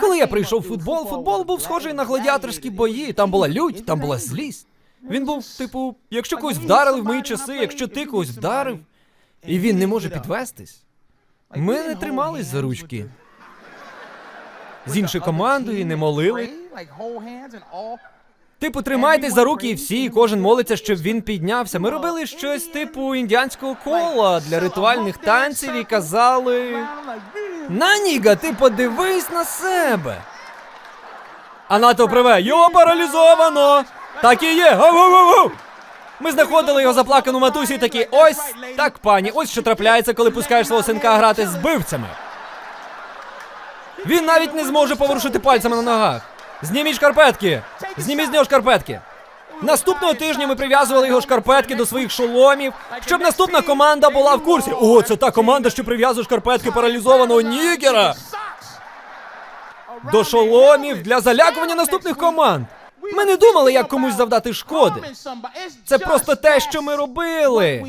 Коли я прийшов в футбол, футбол був схожий на гладіаторські бої. Там була лють, там була злість. Він був, типу, якщо когось вдарили в мої часи, якщо ти когось вдарив, і він не може підвестись. Ми не тримались за ручки. З іншою командою не молили. Типу, тримайтесь за руки і всі, і кожен молиться, щоб він піднявся. Ми робили щось типу індіанського кола для ритуальних танців і казали. Наніга, ти подивись на себе. А НАТО приве, його паралізовано! Так і є. Гу-гу-гу-гу! Ми знаходили його заплакану матусю і такі, ось так, пані, ось що трапляється, коли пускаєш свого синка грати з бивцями. Він навіть не зможе поворушити пальцями на ногах. Зніміть шкарпетки! Зніміть з нього шкарпетки! Наступного тижня ми прив'язували його шкарпетки до своїх шоломів, щоб наступна команда була в курсі. О, це та команда, що прив'язує шкарпетки паралізованого нігера до шоломів для залякування наступних команд. Ми не думали, як комусь завдати шкоди. Це просто те, що ми робили.